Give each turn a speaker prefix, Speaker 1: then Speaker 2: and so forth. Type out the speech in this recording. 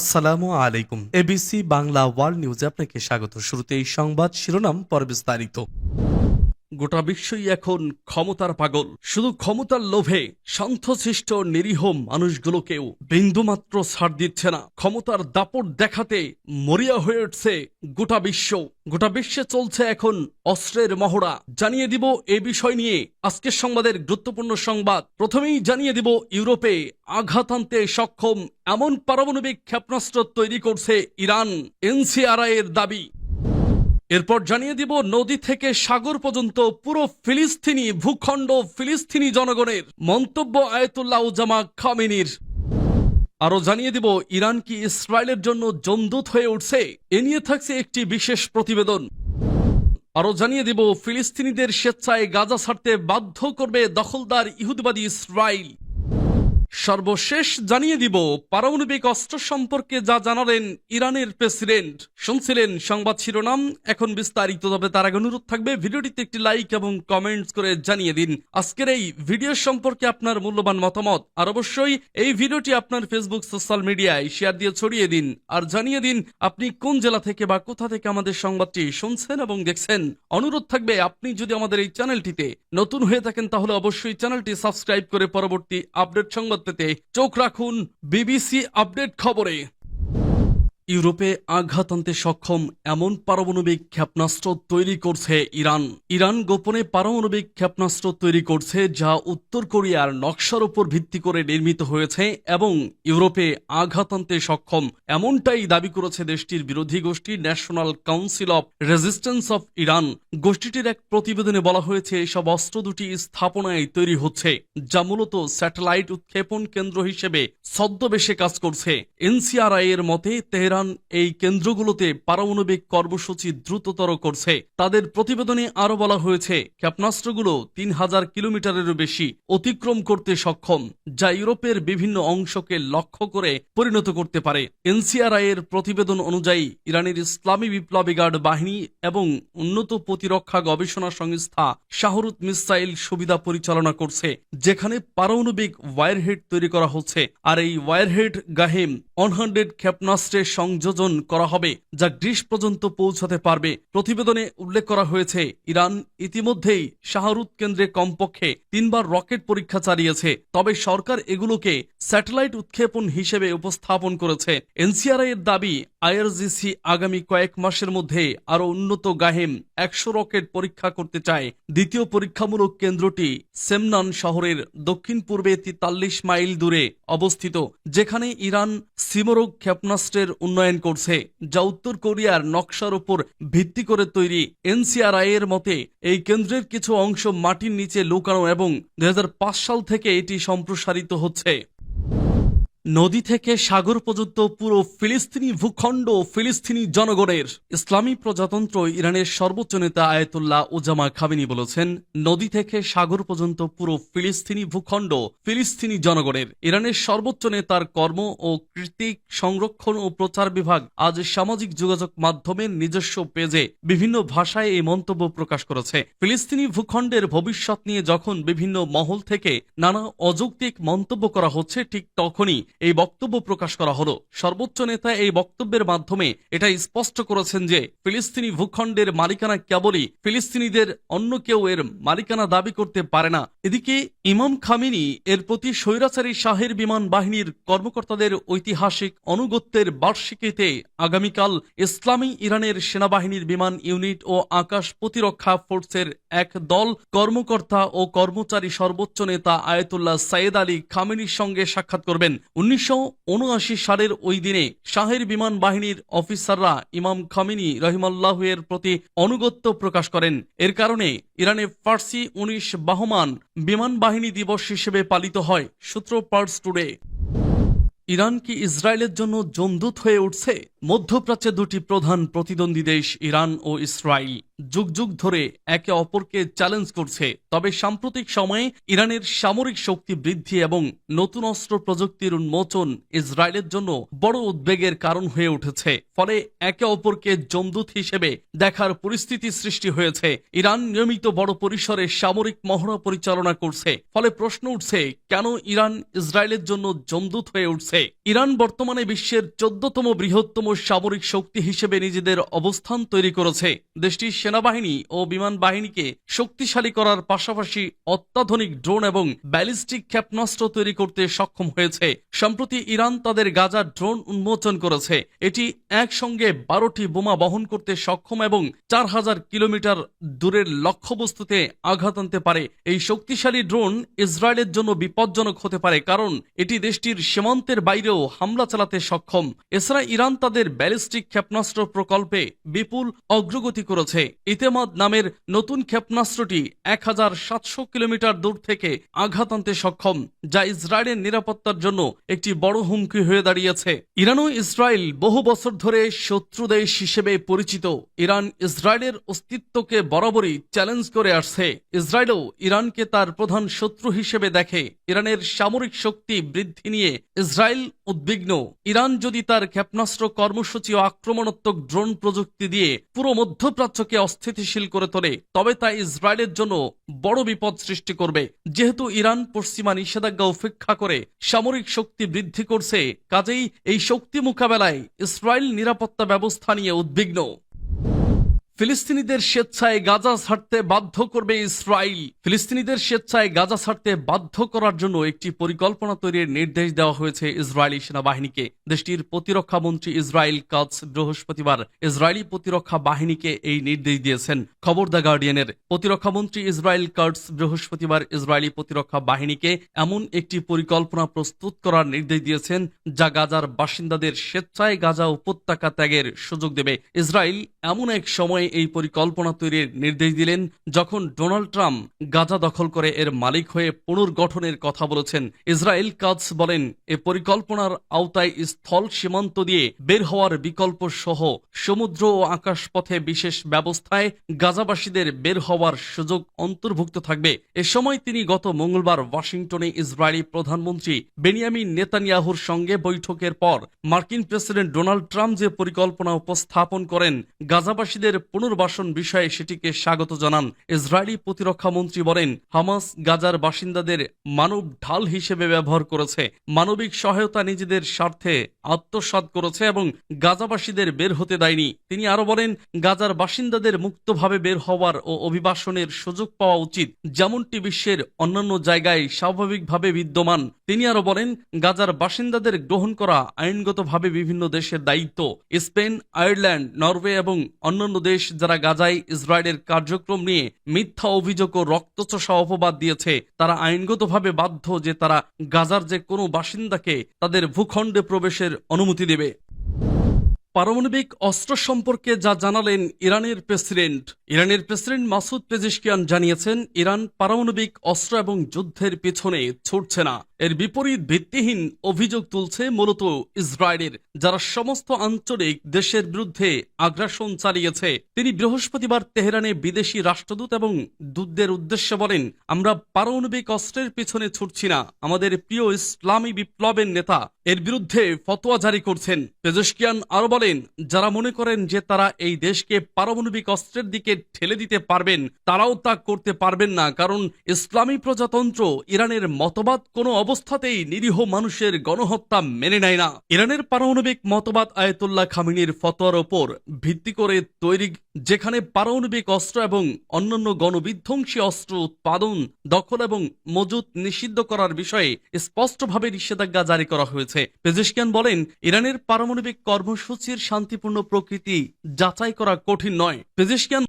Speaker 1: আসসালামু আলাইকুম ABC Bangla world নিউজে আপনাকে স্বাগত শুরুতে এই সংবাদ শিরোনাম পর বিস্তারিত গোটা বিশ্বই এখন ক্ষমতার পাগল শুধু ক্ষমতার লোভে শান্তশিষ্ট নিরীহ মানুষগুলোকেও বিন্দুমাত্র ছাড় দিচ্ছে না ক্ষমতার দাপট দেখাতে মরিয়া হয়ে উঠছে গোটা বিশ্ব গোটা বিশ্বে চলছে এখন অস্ত্রের মহড়া জানিয়ে দিব এ বিষয় নিয়ে আজকের সংবাদের গুরুত্বপূর্ণ সংবাদ প্রথমেই জানিয়ে দিব ইউরোপে আঘাত আনতে সক্ষম এমন পারমাণবিক ক্ষেপণাস্ত্র তৈরি করছে ইরান এনসিআরআই এর দাবি এরপর জানিয়ে দিব নদী থেকে সাগর পর্যন্ত পুরো ফিলিস্তিনি ভূখণ্ড ফিলিস্তিনি জনগণের মন্তব্য আয়তুল্লাহ জামা খামিনির আরও জানিয়ে দিব ইরান কি ইসরায়েলের জন্য জমদূত হয়ে উঠছে এ নিয়ে থাকছে একটি বিশেষ প্রতিবেদন আরও জানিয়ে দিব ফিলিস্তিনিদের স্বেচ্ছায় গাজা ছাড়তে বাধ্য করবে দখলদার ইহুদবাদী ইসরায়েল সর্বশেষ জানিয়ে দিব পারমাণবিক অস্ত্র সম্পর্কে যা জানালেন ইরানের প্রেসিডেন্ট শুনছিলেন সংবাদ শিরোনাম এখন বিস্তারিত তবে তার আগে অনুরোধ থাকবে ভিডিওটিতে একটি লাইক এবং কমেন্টস করে জানিয়ে দিন আজকের এই ভিডিও সম্পর্কে আপনার মূল্যবান মতামত আর অবশ্যই এই ভিডিওটি আপনার ফেসবুক সোশ্যাল মিডিয়ায় শেয়ার দিয়ে ছড়িয়ে দিন আর জানিয়ে দিন আপনি কোন জেলা থেকে বা কোথা থেকে আমাদের সংবাদটি শুনছেন এবং দেখছেন অনুরোধ থাকবে আপনি যদি আমাদের এই চ্যানেলটিতে নতুন হয়ে থাকেন তাহলে অবশ্যই চ্যানেলটি সাবস্ক্রাইব করে পরবর্তী আপডেট সংবাদ পরবর্তীতে চোখ রাখুন বিবিসি আপডেট খবরে ইউরোপে আঘাত আনতে সক্ষম এমন পারমাণবিক ক্ষেপণাস্ত্র তৈরি করছে ইরান ইরান গোপনে পারমাণবিক ক্ষেপণাস্ত্র তৈরি করছে যা উত্তর কোরিয়ার নকশার উপর ভিত্তি করে নির্মিত হয়েছে এবং ইউরোপে আঘাত আনতে সক্ষম এমনটাই দাবি করেছে দেশটির বিরোধী গোষ্ঠী national council of resistance of Iran গোষ্ঠীটির এক প্রতিবেদনে বলা হয়েছে এসব অস্ত্র দুটি স্থাপনায় তৈরি হচ্ছে যা মূলত স্যাটেলাইট উৎক্ষেপণ কেন্দ্র হিসেবে ছদ্মবেশে কাজ করছে এনসিআরআই এর মতে তেহরান ইরান এই কেন্দ্রগুলোতে পারমাণবিক কর্মসূচি দ্রুততর করছে তাদের প্রতিবেদনে আরও বলা হয়েছে ক্ষেপণাস্ত্রগুলো তিন হাজার কিলোমিটারেরও বেশি অতিক্রম করতে সক্ষম যা ইউরোপের বিভিন্ন অংশকে লক্ষ্য করে পরিণত করতে পারে এনসিআরআই এর প্রতিবেদন অনুযায়ী ইরানের ইসলামী বিপ্লবী গার্ড বাহিনী এবং উন্নত প্রতিরক্ষা গবেষণা সংস্থা শাহরুদ মিসাইল সুবিধা পরিচালনা করছে যেখানে পারমাণবিক ওয়ারহেড তৈরি করা হচ্ছে আর এই ওয়ারহেড গাহেম অন হান্ড্রেড ক্ষেপণাস্ত্রের সংযোজন করা হবে যা গ্রীষ্ম পর্যন্ত পৌঁছাতে পারবে প্রতিবেদনে উল্লেখ করা হয়েছে ইরান ইতিমধ্যেই শাহরুদ কেন্দ্রে কমপক্ষে তিনবার রকেট পরীক্ষা চালিয়েছে তবে সরকার এগুলোকে স্যাটেলাইট উৎক্ষেপণ হিসেবে উপস্থাপন করেছে এনসিআরআই এর দাবি আইআরজিসি আগামী কয়েক মাসের মধ্যে আরও উন্নত গাহেম একশো রকেট পরীক্ষা করতে চায় দ্বিতীয় পরীক্ষামূলক কেন্দ্রটি সেমনান শহরের দক্ষিণ পূর্বে তেতাল্লিশ মাইল দূরে অবস্থিত যেখানে ইরান সিমরোগ ক্ষেপণাস্ত্রের উন্নয়ন করছে যা উত্তর কোরিয়ার নকশার উপর ভিত্তি করে তৈরি এনসিআরআই এর মতে এই কেন্দ্রের কিছু অংশ মাটির নিচে লুকানো এবং দু সাল থেকে এটি সম্প্রসারিত হচ্ছে নদী থেকে সাগর পর্যন্ত পুরো ফিলিস্তিনি ভূখণ্ড ফিলিস্তিনি জনগণের ইসলামী প্রজাতন্ত্র ইরানের সর্বোচ্চ নেতা আয়তুল্লাহ ওজামা খামিনি বলেছেন নদী থেকে সাগর পর্যন্ত পুরো ফিলিস্তিনি ভূখণ্ড ফিলিস্তিনি জনগণের ইরানের সর্বোচ্চ নেতার কর্ম ও কৃতিক সংরক্ষণ ও প্রচার বিভাগ আজ সামাজিক যোগাযোগ মাধ্যমের নিজস্ব পেজে বিভিন্ন ভাষায় এই মন্তব্য প্রকাশ করেছে ফিলিস্তিনি ভূখণ্ডের ভবিষ্যৎ নিয়ে যখন বিভিন্ন মহল থেকে নানা অযৌক্তিক মন্তব্য করা হচ্ছে ঠিক তখনই এই বক্তব্য প্রকাশ করা হলো সর্বোচ্চ নেতা এই বক্তব্যের মাধ্যমে এটা স্পষ্ট করেছেন যে ফিলিস্তিনি ভূখণ্ডের মালিকানা কেবলই ফিলিস্তিনিদের অন্য কেউ এর মালিকানা দাবি করতে পারে না এদিকে ইমাম খামিনি এর প্রতি স্বৈরাচারী শাহের বিমান বাহিনীর কর্মকর্তাদের ঐতিহাসিক অনুগত্যের বার্ষিকীতে আগামীকাল ইসলামী ইরানের সেনাবাহিনীর বিমান ইউনিট ও আকাশ প্রতিরক্ষা ফোর্সের এক দল কর্মকর্তা ও কর্মচারী সর্বোচ্চ নেতা আয়তুল্লাহ সাইদ আলী খামিনির সঙ্গে সাক্ষাৎ করবেন উনিশশো সালের ওই দিনে শাহের বিমান বাহিনীর অফিসাররা ইমাম খামিনি রহিমাল্লাহের প্রতি অনুগত্য প্রকাশ করেন এর কারণে ইরানে ফার্সি উনিশ বাহমান বিমান বাহিনী দিবস হিসেবে পালিত হয় সূত্র পার্স টুডে ইরান কি ইসরায়েলের জন্য জন্দুত হয়ে উঠছে মধ্যপ্রাচ্যে দুটি প্রধান প্রতিদ্বন্দ্বী দেশ ইরান ও ইসরায়েল যুগ যুগ ধরে একে অপরকে চ্যালেঞ্জ করছে তবে সাম্প্রতিক সময়ে ইরানের সামরিক শক্তি বৃদ্ধি এবং নতুন অস্ত্র প্রযুক্তির উন্মোচন ইসরায়েলের জন্য বড় উদ্বেগের কারণ হয়ে উঠেছে ফলে একে অপরকে জমদূত হিসেবে দেখার পরিস্থিতি সৃষ্টি হয়েছে ইরান নিয়মিত বড় পরিসরে সামরিক মহড়া পরিচালনা করছে ফলে প্রশ্ন উঠছে কেন ইরান ইসরায়েলের জন্য জমদূত হয়ে উঠছে ইরান বর্তমানে বিশ্বের চোদ্দতম বৃহত্তম সামরিক শক্তি হিসেবে নিজেদের অবস্থান তৈরি করেছে দেশটির সেনাবাহিনী ও বিমান বাহিনীকে শক্তিশালী করার পাশাপাশি অত্যাধুনিক ড্রোন এবং ব্যালিস্টিক ক্ষেপণাস্ত্র তৈরি করতে সক্ষম হয়েছে সম্প্রতি ইরান তাদের গাজা ড্রোন উন্মোচন করেছে এটি একসঙ্গে বারোটি বোমা বহন করতে সক্ষম এবং চার হাজার কিলোমিটার দূরের লক্ষ্যবস্তুতে আঘাত আনতে পারে এই শক্তিশালী ড্রোন ইসরায়েলের জন্য বিপজ্জনক হতে পারে কারণ এটি দেশটির সীমান্তের বাইরেও হামলা চালাতে সক্ষম এছাড়া ইরান তাদের ব্যালিস্টিক ক্ষেপণাস্ত্র প্রকল্পে বিপুল অগ্রগতি করেছে ইতেমাদ নামের নতুন ক্ষেপণাস্ত্রটি এক হাজার সাতশো কিলোমিটার দূর থেকে আঘাত আনতে সক্ষম যা ইসরায়েলের নিরাপত্তার জন্য একটি বড় হুমকি হয়ে দাঁড়িয়েছে ইরানও ইসরায়েল বহু বছর ধরে শত্রু দেশ হিসেবে পরিচিত ইরান ইসরায়েলের অস্তিত্বকে বরাবরই চ্যালেঞ্জ করে আসছে ইসরায়েলও ইরানকে তার প্রধান শত্রু হিসেবে দেখে ইরানের সামরিক শক্তি বৃদ্ধি নিয়ে ইসরায়েল উদ্বিগ্ন ইরান যদি তার ক্ষেপণাস্ত্র কর্মসূচি ও আক্রমণাত্মক ড্রোন প্রযুক্তি দিয়ে পুরো মধ্যপ্রাচ্যকে অস্থিতিশীল করে তোলে তবে তা ইসরায়েলের জন্য বড় বিপদ সৃষ্টি করবে যেহেতু ইরান পশ্চিমা নিষেধাজ্ঞা উপেক্ষা করে সামরিক শক্তি বৃদ্ধি করছে কাজেই এই শক্তি মোকাবেলায় ইসরায়েল নিরাপত্তা ব্যবস্থা নিয়ে উদ্বিগ্ন ফিলিস্তিনিদের স্বেচ্ছায় গাজা ছাড়তে বাধ্য করবে ইসরায়েল ফিলিস্তিনিদের স্বেচ্ছায় গাজা ছাড়তে বাধ্য করার জন্য একটি পরিকল্পনা তৈরির নির্দেশ দেওয়া হয়েছে ইসরায়েলি সেনাবাহিনীকে দেশটির প্রতিরক্ষা মন্ত্রী ইসরায়েল কাজ বৃহস্পতিবার ইসরায়েলি প্রতিরক্ষা বাহিনীকে এই নির্দেশ দিয়েছেন খবর দ্য গার্ডিয়ানের প্রতিরক্ষা মন্ত্রী ইসরায়েল কার্ডস বৃহস্পতিবার ইসরায়েলি প্রতিরক্ষা বাহিনীকে এমন একটি পরিকল্পনা প্রস্তুত করার নির্দেশ দিয়েছেন যা গাজার বাসিন্দাদের স্বেচ্ছায় গাজা উপত্যকা ত্যাগের সুযোগ দেবে ইসরায়েল এমন এক সময় এই পরিকল্পনা তৈরির নির্দেশ দিলেন যখন ডোনাল্ড ট্রাম্প গাজা দখল করে এর মালিক হয়ে পুনর্গঠনের কথা বলেছেন ইসরায়েল কাজ বলেন এ পরিকল্পনার আওতায় স্থল সীমান্ত দিয়ে বের হওয়ার বিকল্প সহ সমুদ্র ও আকাশপথে বিশেষ ব্যবস্থায় গাজাবাসীদের বের হওয়ার সুযোগ অন্তর্ভুক্ত থাকবে এ সময় তিনি গত মঙ্গলবার ওয়াশিংটনে ইসরায়েলি প্রধানমন্ত্রী বেনিয়ামিন নেতানিয়াহুর সঙ্গে বৈঠকের পর মার্কিন প্রেসিডেন্ট ডোনাল্ড ট্রাম্প যে পরিকল্পনা উপস্থাপন করেন গাজাবাসীদের পুনর্বাসন বিষয়ে সেটিকে স্বাগত জানান ইসরায়েলি প্রতিরক্ষা মন্ত্রী বলেন হামাস গাজার বাসিন্দাদের মানব ঢাল হিসেবে ব্যবহার করেছে মানবিক সহায়তা নিজেদের স্বার্থে আত্মসাত করেছে এবং গাজাবাসীদের বের হতে দেয়নি তিনি আরো বলেন গাজার বাসিন্দাদের মুক্তভাবে বের হওয়ার ও অভিবাসনের সুযোগ পাওয়া উচিত যেমনটি বিশ্বের অন্যান্য জায়গায় স্বাভাবিকভাবে বিদ্যমান তিনি আরো বলেন গাজার বাসিন্দাদের গ্রহণ করা আইনগতভাবে বিভিন্ন দেশের দায়িত্ব স্পেন আয়ারল্যান্ড নরওয়ে এবং অন্যান্য দেশ যারা গাজায় ইসরায়েলের কার্যক্রম নিয়ে মিথ্যা অভিযোগ ও রক্তচষা অপবাদ দিয়েছে তারা আইনগতভাবে বাধ্য যে তারা গাজার যে কোনো বাসিন্দাকে তাদের ভূখণ্ডে প্রবেশের অনুমতি দেবে পারমাণবিক অস্ত্র সম্পর্কে যা জানালেন ইরানের প্রেসিডেন্ট ইরানের প্রেসিডেন্ট মাসুদ পেজিশকিয়ান জানিয়েছেন ইরান পারমাণবিক অস্ত্র এবং যুদ্ধের পিছনে ছুটছে না এর বিপরীত ভিত্তিহীন অভিযোগ তুলছে মূলত ইসরায়েলের যারা সমস্ত আঞ্চলিক দেশের বিরুদ্ধে আগ্রাসন চালিয়েছে তিনি বৃহস্পতিবার তেহরানে বিদেশি রাষ্ট্রদূত এবং দূতদের উদ্দেশ্যে বলেন আমরা পারমাণবিক অস্ত্রের পিছনে ছুটছি না আমাদের প্রিয় ইসলামী বিপ্লবের নেতা এর বিরুদ্ধে ফতোয়া জারি করছেন পেজস্কিয়ান আরো বলেন যারা মনে করেন যে তারা এই দেশকে পারমাণবিক অস্ত্রের দিকে ঠেলে দিতে পারবেন তারাও তা করতে পারবেন না কারণ ইসলামী প্রজাতন্ত্র ইরানের মতবাদ কোনো অবস্থাতেই নিরীহ মানুষের গণহত্যা মেনে নেয় না ইরানের পারমাণবিক মতবাদ আয়তুল্লাহ খামিনীর ফতোয়ার ওপর ভিত্তি করে তৈরি যেখানে পারমাণবিক অস্ত্র এবং অন্যান্য গণবিধ্বংসী অস্ত্র উৎপাদন দখল এবং মজুত নিষিদ্ধ করার বিষয়ে স্পষ্টভাবে নিষেধাজ্ঞা জারি করা হয়েছে পেজিশকিয়ান বলেন ইরানের পারমাণবিক কর্মসূচির শান্তিপূর্ণ প্রকৃতি যাচাই করা কঠিন নয় পেজিশকিয়ান